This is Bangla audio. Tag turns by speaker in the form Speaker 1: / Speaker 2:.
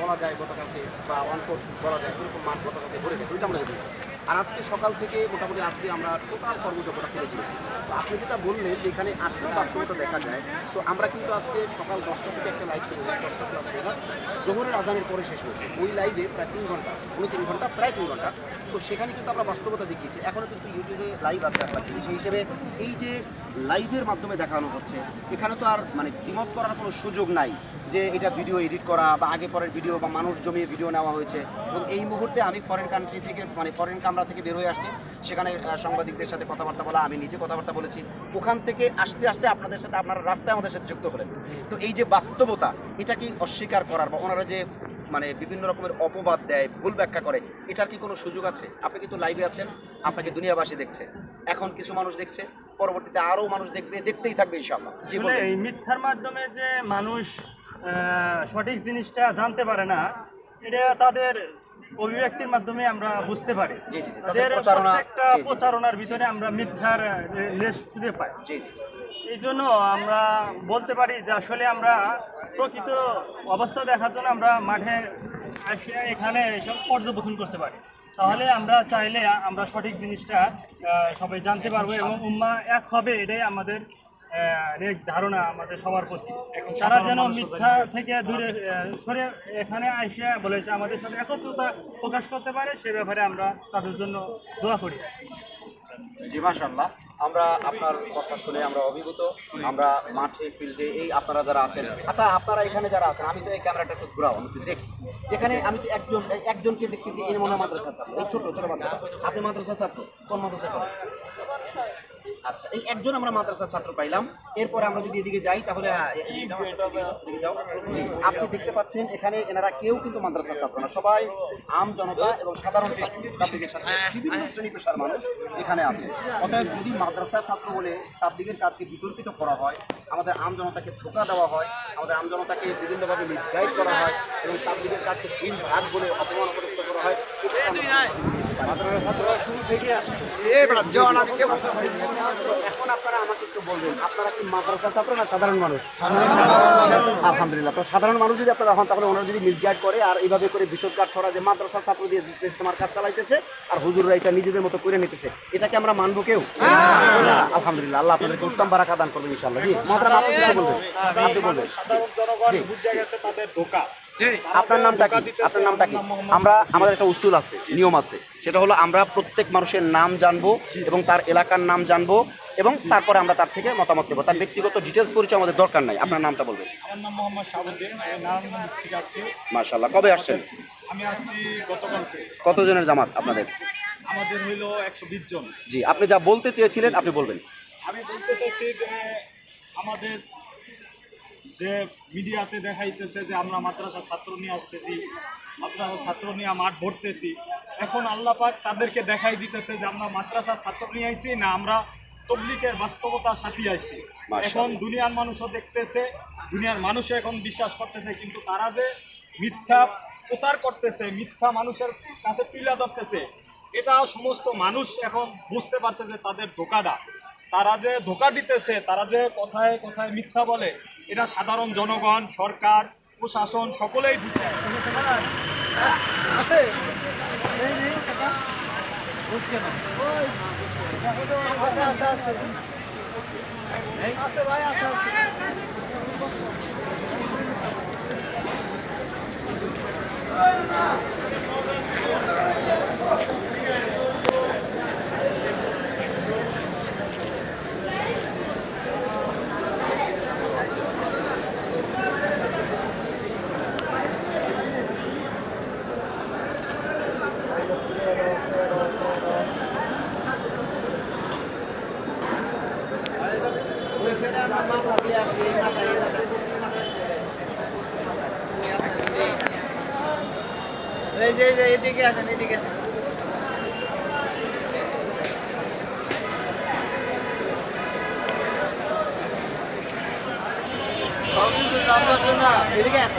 Speaker 1: বলা যায় বা বলা যায় গেছে, ওইটা আমরা আর আজকে সকাল থেকে মোটামুটি আজকে আমরা টোটাল কর্মযোগ্যতা করে চলেছি তো আপনি যেটা বললেন যে এখানে আসলে বাস্তবতা দেখা যায়, তো আমরা কিন্তু আজকে সকাল দশটা থেকে একটা লাইভ শুরু হয়েছে দশটা প্লাস প্লাস জোহরের আজানের পরে শেষ হয়েছে। ওই লাইভে প্রায় তিন ঘণ্টা উনি তিন ঘণ্টা, প্রায় তিন ঘণ্টা। তো সেখানে কিন্তু আমরা বাস্তবতা দেখিয়েছি। এখনও কিন্তু ইউটিউবে লাইভ আছে আপনার সেই হিসেবে এই যে লাইভের মাধ্যমে দেখানো হচ্ছে, এখানে তো আর মানে দ্বিমত করার কোনো সুযোগ নাই যে এটা ভিডিও এডিট করা বা আগে পরের ভিডিও বা মানুষ জমিয়ে ভিডিও নেওয়া হয়েছে। এবং এই মুহূর্তে আমি ফরেন কান্ট্রি থেকে মানে ফরেন কামরা থেকে বের হয়ে আসছি। সেখানে সাংবাদিকদের সাথে কথাবার্তা বলা, আমি নিজে কথাবার্তা বলেছি। ওখান থেকে আসতে আসতে আপনাদের সাথে আপনারা রাস্তায় আমাদের সাথে যুক্ত হলেন। তো এই যে বাস্তবতা, এটা কি অস্বীকার করার বা ওনারা যে মানে বিভিন্ন রকমের অপবাদ দেয়, ভুল ব্যাখ্যা করে, এটার কি কোনো সুযোগ আছে? আপনি কিন্তু লাইভে আছেন, আপনাকে দুনিয়াবাসী দেখছে। এখন কিছু মানুষ দেখছে পরবর্তীতে আরও মানুষ দেখবে দেখতেই থাকবে ইনশাআল্লাহ। জি
Speaker 2: এই মিথ্যার মাধ্যমে যে মানুষ সঠিক জিনিসটা জানতে পারে না এটা তাদের অভিব্যক্তির মাধ্যমে আমরা বুঝতে পারি।
Speaker 1: তাদের
Speaker 2: প্রত্যেকটা। প্রচারণার ভিতরে আমরা মিথ্যার লেশ খুঁজে পাই।
Speaker 1: জি জি জি।
Speaker 2: এই জন্য আমরা বলতে পারি যে আসলে আমরা প্রকৃত অবস্থা দেখার জন্য আমরা মাঠে এখানে সব পর্যবেক্ষণ করতে পারি। তাহলে আমরা চাইলে আমরা সঠিক জিনিসটা সবাই জানতে পারব এবং উম্মা এক হবে এটাই আমাদের ধারণা আমাদের সবার প্রতি। তারা যেন মিথ্যা থেকে দূরে সরে এখানে আসিয়া বলেছে আমাদের সাথে একত্রতা প্রকাশ করতে পারে সে ব্যাপারে আমরা তাদের জন্য দোয়া করি।
Speaker 1: জি মাশাল্লাহ আমরা আপনার কথা শুনে আমরা অভিভূত। আমরা মাঠে ফিল্ডে এই আপনারা যারা আছেন আচ্ছা আপনারা এখানে যারা আছেন, আমি তো এই ক্যামেরাটা একটু ঘুরাও, আমি দেখি। এখানে আমি তো একজন, একজনকে দেখতেছি এর মনে মাদ্রাসা ছাত্র, এই ছোট ছোট বাচ্চা আপনি মাদ্রাসা ছাত্র? কোন মাদ্রাসা করেন আচ্ছা এই একজন আমরা মাদ্রাসার ছাত্র পাইলাম। এরপরে আমরা যদি এদিকে যাই তাহলে হ্যাঁ, এদিকে যাও, আপনি দেখতে পাচ্ছেন এখানে এনারা কেউ কিন্তু মাদ্রাসার ছাত্র না। সবাই আম জনতা এবং সাধারণ তাবলিগের সাথে বিভিন্ন শ্রেণি পেশার মানুষ এখানে আছে। অতএব যদি মাদ্রাসার ছাত্র বলে তাবলিগের কাজকে বিতর্কিত করা হয় আমাদের আম জনতাকে ধোকা দেওয়া হয় আমাদের আম জনতাকে বিভিন্নভাবে মিসগাইড করা হয় এবং তাবলিগের কাজকে তিন ভাগ বলে অপমান করা হয় মাদ্রাসা আলহামদুলিল্লাহ আর মাদ্রাসা চালাইতেছে আর এটা নিজেদের মতো করে নিতেছে এটাকে আমরা মানবো কেউ আলহামদুলিল্লাহ আল্লাহ আপনাদেরকে উত্তম বারাকা দান করবেন ইনশাআল্লাহ জি আপনি বলবেন
Speaker 2: তাদের ধোকা
Speaker 1: আপনার নামটা কি? আপনার নামটা কি? আমরা আমাদের একটা উসুল আছে নিয়ম আছে। সেটা হলো আমরা প্রত্যেক মানুষের নাম জানব এবং তার এলাকার নাম জানব এবং তারপরে আমরা তার থেকে মতামত দেবো তার ব্যক্তিগত ডিটেলস পরিচয় আমাদের দরকার নাই। আপনার নামটা বলবেন।
Speaker 2: আমার নাম মোহাম্মদ শাহাবুদ্দিন। আমার নাম ঠিক আছে।
Speaker 1: মার্শাল্লাহ কবে আসছেন?
Speaker 2: আমি আসছি গতকালকে।
Speaker 1: কতজনের জামাত আপনাদের?
Speaker 2: আমাদের হইল একশো বিশ জন।
Speaker 1: জি আপনি যা বলতে চেয়েছিলেন আপনি বলবেন।
Speaker 2: আমি বলতে চাইছি যে আমাদের যে মিডিয়াতে দেখাইতেছে যে আমরা মাদ্রাসা ছাত্র নিয়ে আসতেছি মাদ্রাসা ছাত্র নিয়ে মাঠ ভরতেছি এখন আল্লাহ পাক তাদেরকে দেখাই দিতেছে যে আমরা মাদ্রাসা ছাত্র নিয়ে আইছি না আমরা তবলিকের বাস্তবতার সাথে আইছি। এখন দুনিয়ার মানুষও দেখতেছে দুনিয়ার মানুষও এখন বিশ্বাস করতেছে কিন্তু তারা যে মিথ্যা প্রচার করতেছে মিথ্যা মানুষের কাছে তুলে ধরতেছে এটা সমস্ত মানুষ এখন বুঝতে পারছে যে তাদের ধোকাটা। তারা যে ধোকা দিতেছে, তারা যে কোথায় কোথায় মিথ্যা বলে, এটা সাধারণ জনগণ, সরকার, প্রশাসন সকলেই বুঝে
Speaker 3: এই যে যে এদিকে আসেন এদিকে আসেন। এদিকে এত